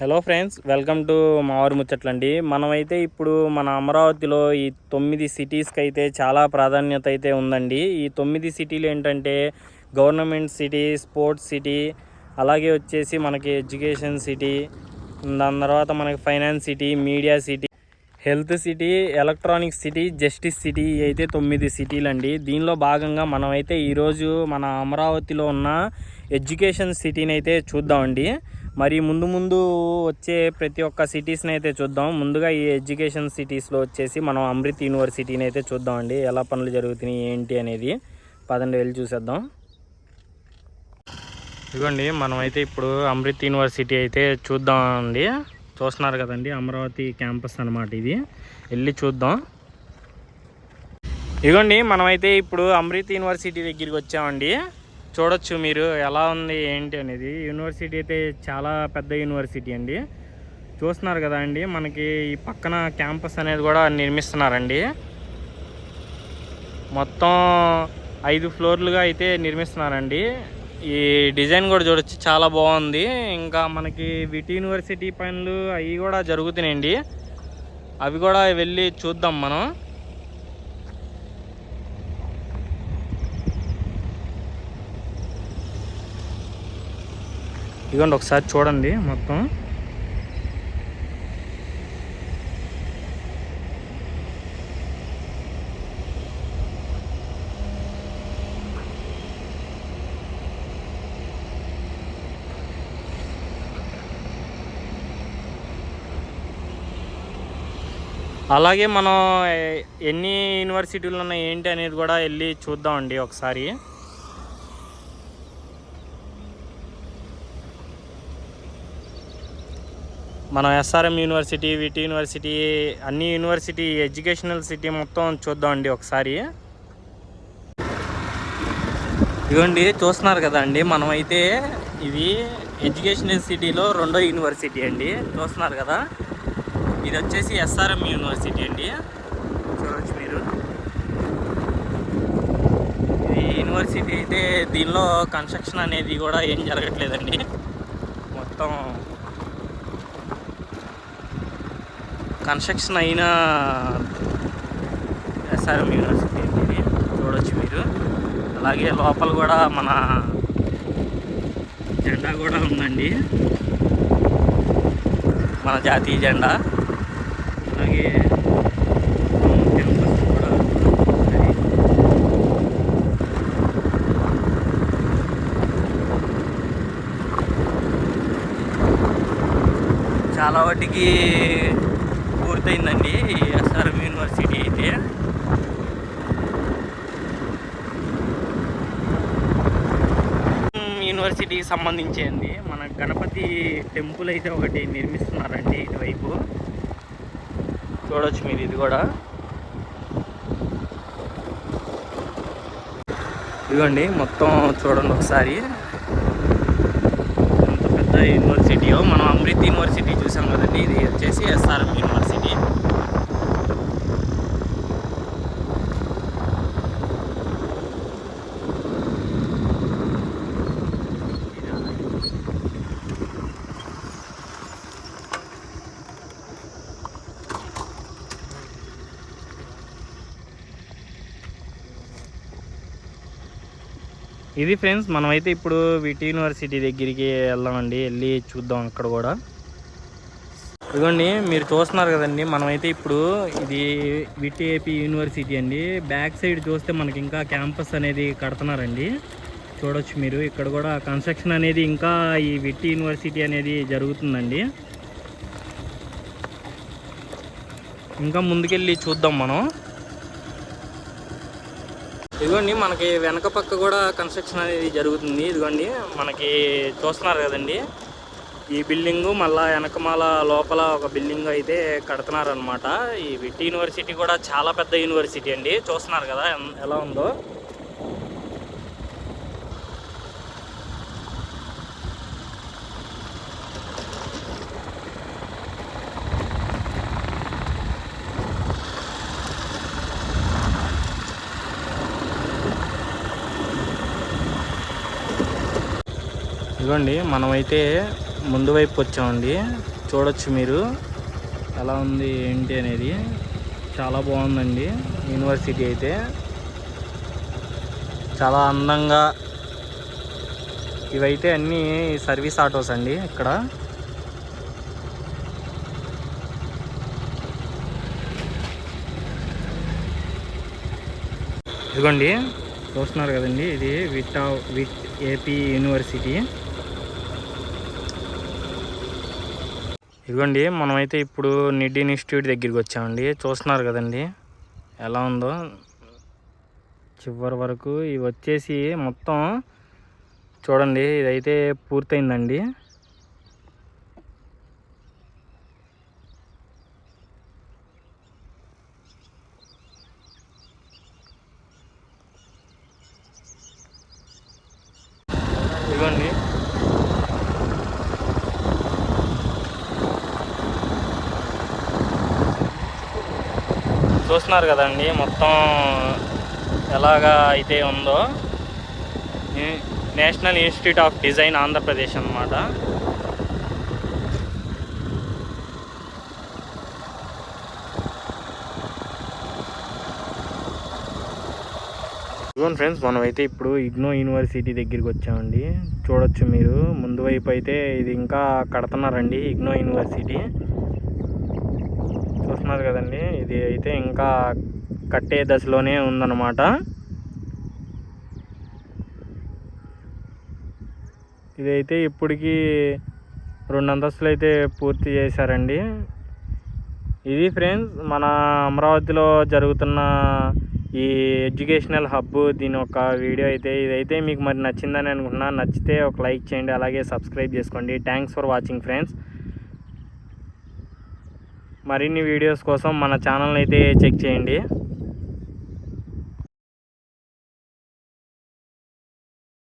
Hello friends welcome to మావారి ముచ్చట్లండి మనమైతే ఇప్పుడు మన అమరావతిలో ఈ తొమ్మిది సిటీస్కి అయితే చాలా ప్రాధాన్యత అయితే ఉందండి. ఈ తొమ్మిది సిటీలు ఏంటంటే గవర్నమెంట్ సిటీ స్పోర్ట్స్ సిటీ అలాగే వచ్చేసి మనకి ఎడ్యుకేషన్ సిటీ దాని తర్వాత మనకి finance city media city health city electronic city justice city అయితే తొమ్మిది సిటీలు అండి దీనిలో భాగంగా మనమైతే ఈరోజు మన అమరావతిలో ఉన్న ఎడ్యుకేషన్ సిటీని అయితే చూద్దామండి. మరి ముందు ముందు వచ్చే ప్రతి ఒక్క సిటీస్ని అయితే చూద్దాం. ముందుగా ఈ ఎడ్యుకేషన్ సిటీస్లో వచ్చేసి మనం అమృత్ యూనివర్సిటీని అయితే చూద్దామండి. ఎలా పనులు జరుగుతున్నాయి ఏంటి అనేది పదండి వెళ్ళి చూసేద్దాం. ఇదిగోండి మనమైతే ఇప్పుడు అమృత్ యూనివర్సిటీ అయితే చూద్దామండి. చూస్తున్నారు కదండి అమరావతి క్యాంపస్ అన్నమాట ఇది. వెళ్ళి చూద్దాం. ఇదిగోండి మనమైతే ఇప్పుడు అమృత్ యూనివర్సిటీ దగ్గరికి వచ్చామండి. చూడొచ్చు మీరు ఎలా ఉంది ఏంటి అనేది. యూనివర్సిటీ అయితే చాలా పెద్ద యూనివర్సిటీ అండి. చూస్తున్నారు కదా అండి మనకి ఈ పక్కన క్యాంపస్ అనేది కూడా నిర్మిస్తున్నారండి. మొత్తం ఐదు ఫ్లోర్లుగా అయితే నిర్మిస్తున్నారండి. ఈ డిజైన్ కూడా చూడొచ్చు చాలా బాగుంది. ఇంకా మనకి విటి యూనివర్సిటీ పనులు అవి కూడా జరుగుతున్నాయండి. అవి కూడా వెళ్ళి చూద్దాం మనం. ఇదిగోండి ఒకసారి చూడండి మొత్తం. అలాగే మనం ఎన్ని యూనివర్సిటీలు ఉన్నాయి ఏంటి అనేది కూడా వెళ్ళి చూద్దామండి ఒకసారి. మనం ఎస్ఆర్ఎం యూనివర్సిటీ విటి యూనివర్సిటీ అన్ని యూనివర్సిటీ ఎడ్యుకేషనల్ సిటీ మొత్తం చూద్దామండి ఒకసారి. ఇదిగోండి చూస్తున్నారు కదా అండి మనమైతే ఇది ఎడ్యుకేషనల్ సిటీలో రెండో యూనివర్సిటీ అండి. చూస్తున్నారు కదా? ఇది వచ్చేసి ఎస్ఆర్ఎం యూనివర్సిటీ అండి. చూడవచ్చు మీరు. ఈ యూనివర్సిటీ అయితే దీనిలో కన్స్ట్రక్షన్ అనేది కూడా ఏం జరగట్లేదండి. మొత్తం కన్స్ట్రక్షన్ అయిన ఎస్ఆర్ఎం యూనివర్సిటీ ఇది. చూడవచ్చు మీరు. అలాగే లోపల కూడా మన జెండా కూడా ఉందండి. మన జాతీయ జెండా. అలాగే చాలా వాటికి పూర్తయిందండి ఎస్ఆర్ఎం యూనివర్సిటీ అయితే. యూనివర్సిటీకి సంబంధించింది మన గణపతి టెంపుల్ అయితే ఒకటి నిర్మిస్తున్నారండి ఇటువైపు. చూడవచ్చు మీరు ఇది కూడా. ఇదిగోండి మొత్తం చూడండి ఒకసారి ఎంత పెద్ద యూనివర్సిటీయో మనం అమృత్ యూనివర్సిటీ చూసాం కదండి ఇది వచ్చేసి ఎస్ఆర్ఎం యూనివర్సిటీ ఇది ఫ్రెండ్స్ మనమైతే ఇప్పుడు విటి యూనివర్సిటీ దగ్గరికి వెళ్దామండి. వెళ్ళి చూద్దాం అక్కడ కూడా. ఇదిగోండి మీరు చూస్తున్నారు కదండి మనమైతే ఇప్పుడు ఇది విటిఏపీ యూనివర్సిటీ అండి. బ్యాక్ సైడ్ చూస్తే మనకి ఇంకా క్యాంపస్ అనేది కడుతున్నారండి. చూడొచ్చు మీరు ఇక్కడ కూడా కన్స్ట్రక్షన్ అనేది ఇంకా ఈ విటి యూనివర్సిటీ అనేది జరుగుతుందండి. ఇంకా ముందుకెళ్ళి చూద్దాం మనం. ఇదిగోండి మనకి వెనక పక్క కూడా కన్స్ట్రక్షన్ అనేది జరుగుతుంది. ఇదిగోండి మనకి చూస్తున్నారు కదండి. ఈ బిల్డింగు మళ్ళా వెనకమాల లోపల ఒక బిల్డింగ్ అయితే కడుతున్నారనమాట ఈ విట్ యూనివర్సిటీ కూడా చాలా పెద్ద యూనివర్సిటీ అండి. చూస్తున్నారు కదా ఎలా ఉందో. ఇదిగోండి మనమైతే ముందు వైపు వచ్చామండి. చూడొచ్చు మీరు. ఎలా ఉంది ఏంటి అనేది. చాలా బాగుందండి యూనివర్సిటీ అయితే. చాలా అందంగా ఇవైతే అన్నీ సర్వీస్ ఆటోస్ అండి ఇక్కడ. ఇదిగోండి చూస్తున్నారు కదండి ఇది విట్ విట్ ఏపీ యూనివర్సిటీ. ఇదిగోండి మనమైతే ఇప్పుడు నిడ్ ఇన్స్టిట్యూట్ దగ్గరికి వచ్చామండి. చూస్తున్నారు కదండి ఎలా ఉందో. చివరి వరకు ఇవి వచ్చేసి మొత్తం చూడండి ఇదైతే పూర్తయిందండి ఇదిగోండి చూస్తున్నారు కదండి మొత్తం ఎలాగా అయితే ఉందో. National institute of design Andhra Pradesh అన్నమాట. ఇదిగోండి ఫ్రెండ్స్ మనమైతే ఇప్పుడు ఇగ్నో యూనివర్సిటీ దగ్గరికి వచ్చామండి. చూడొచ్చు మీరు. ముందు వైపు అయితే ఇది ఇంకా కడుతున్నారండి ఇగ్నో యూనివర్సిటీ. చూస్తున్నారు కదండి. ఇది అయితే ఇంకా కట్టే దశలోనే ఉందన్నమాట. ఇదైతే ఇప్పటికీ రెండు అంతస్తులు అయితే పూర్తి చేశారండి. ఇది ఫ్రెండ్స్ మన అమరావతిలో జరుగుతున్న ఈ ఎడ్యుకేషనల్ హబ్ దీని ఒక వీడియో అయితే. ఇదైతే మీకు మరి నచ్చిందని అనుకుంటున్నా. నచ్చితే ఒక లైక్ చేయండి అలాగే సబ్స్క్రైబ్ చేసుకోండి. Thanks for watching friends. మరిన్ని వీడియోస్ కోసం మన ఛానల్ అయితే చెక్ చేయండి.